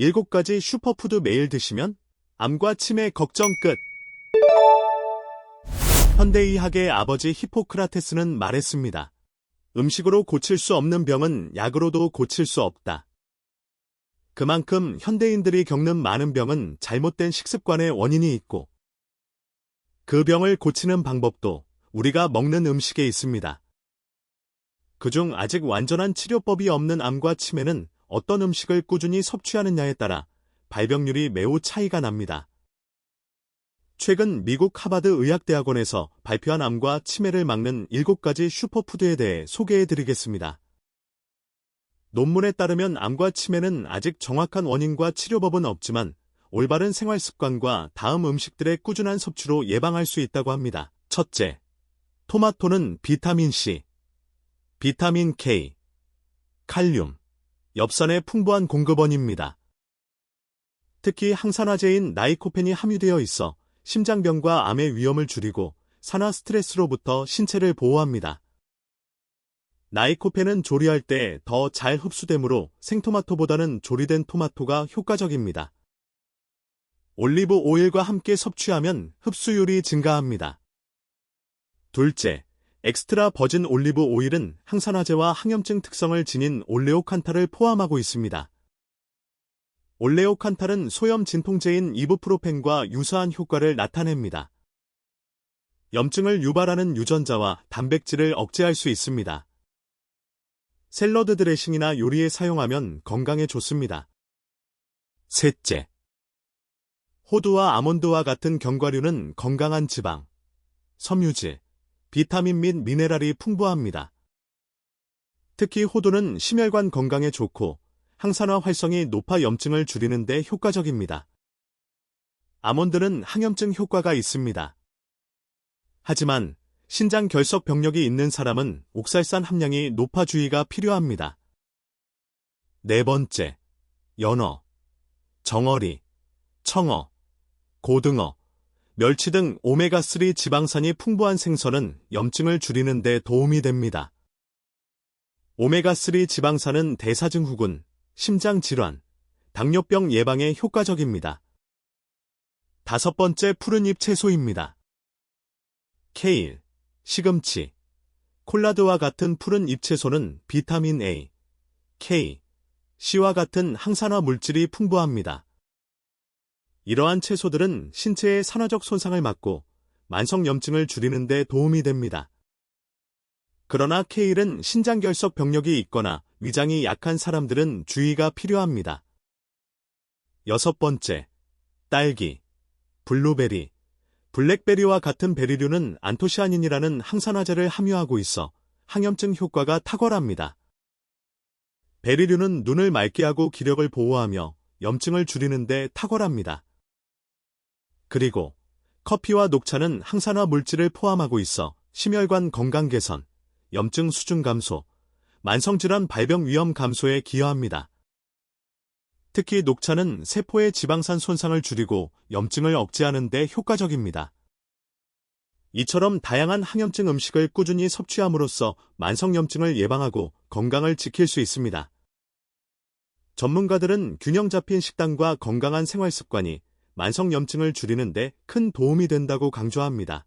7가지 슈퍼푸드 매일 드시면 암과 치매 걱정 끝. 현대의학의 아버지 히포크라테스는 말했습니다. 음식으로 고칠 수 없는 병은 약으로도 고칠 수 없다. 그만큼 현대인들이 겪는 많은 병은 잘못된 식습관의 원인이 있고 그 병을 고치는 방법도 우리가 먹는 음식에 있습니다. 그중 아직 완전한 치료법이 없는 암과 치매는 어떤 음식을 꾸준히 섭취하느냐에 따라 발병률이 매우 차이가 납니다. 최근 미국 하바드 의학대학원에서 발표한 암과 치매를 막는 7가지 슈퍼푸드에 대해 소개해 드리겠습니다. 논문에 따르면 암과 치매는 아직 정확한 원인과 치료법은 없지만 올바른 생활 습관과 다음 음식들의 꾸준한 섭취로 예방할 수 있다고 합니다. 첫째, 토마토는 비타민 C, 비타민 K, 칼륨, 엽산의 풍부한 공급원입니다. 특히 항산화제인 나이코펜이 함유되어 있어 심장병과 암의 위험을 줄이고 산화 스트레스로부터 신체를 보호합니다. 나이코펜은 조리할 때 더 잘 흡수되므로 생토마토보다는 조리된 토마토가 효과적입니다. 올리브 오일과 함께 섭취하면 흡수율이 증가합니다. 둘째, 엑스트라 버진 올리브 오일은 항산화제와 항염증 특성을 지닌 올레오칸탈을 포함하고 있습니다. 올레오칸탈은 소염 진통제인 이부프로펜과 유사한 효과를 나타냅니다. 염증을 유발하는 유전자와 단백질을 억제할 수 있습니다. 샐러드 드레싱이나 요리에 사용하면 건강에 좋습니다. 셋째. 호두와 아몬드와 같은 견과류는 건강한 지방, 섬유질, 비타민 및 미네랄이 풍부합니다. 특히 호두는 심혈관 건강에 좋고 항산화 활성이 높아 염증을 줄이는 데 효과적입니다. 아몬드는 항염증 효과가 있습니다. 하지만 신장 결석 병력이 있는 사람은 옥살산 함량이 높아 주의가 필요합니다. 네 번째, 연어, 정어리, 청어, 고등어, 멸치 등 오메가3 지방산이 풍부한 생선은 염증을 줄이는 데 도움이 됩니다. 오메가3 지방산은 대사증후군, 심장질환, 당뇨병 예방에 효과적입니다. 다섯 번째 푸른잎 채소입니다. 케일, 시금치, 콜라드와 같은 푸른 잎 채소는 비타민 A, K, C와 같은 항산화 물질이 풍부합니다. 이러한 채소들은 신체의 산화적 손상을 막고 만성염증을 줄이는 데 도움이 됩니다. 그러나 케일은 신장결석 병력이 있거나 위장이 약한 사람들은 주의가 필요합니다. 여섯 번째, 딸기, 블루베리, 블랙베리와 같은 베리류는 안토시아닌이라는 항산화제를 함유하고 있어 항염증 효과가 탁월합니다. 베리류는 눈을 맑게 하고 기력을 보호하며 염증을 줄이는 데 탁월합니다. 그리고 커피와 녹차는 항산화 물질을 포함하고 있어 심혈관 건강 개선, 염증 수준 감소, 만성질환 발병 위험 감소에 기여합니다. 특히 녹차는 세포의 지방산 손상을 줄이고 염증을 억제하는 데 효과적입니다. 이처럼 다양한 항염증 음식을 꾸준히 섭취함으로써 만성염증을 예방하고 건강을 지킬 수 있습니다. 전문가들은 균형 잡힌 식단과 건강한 생활 습관이 만성염증을 줄이는 데 큰 도움이 된다고 강조합니다.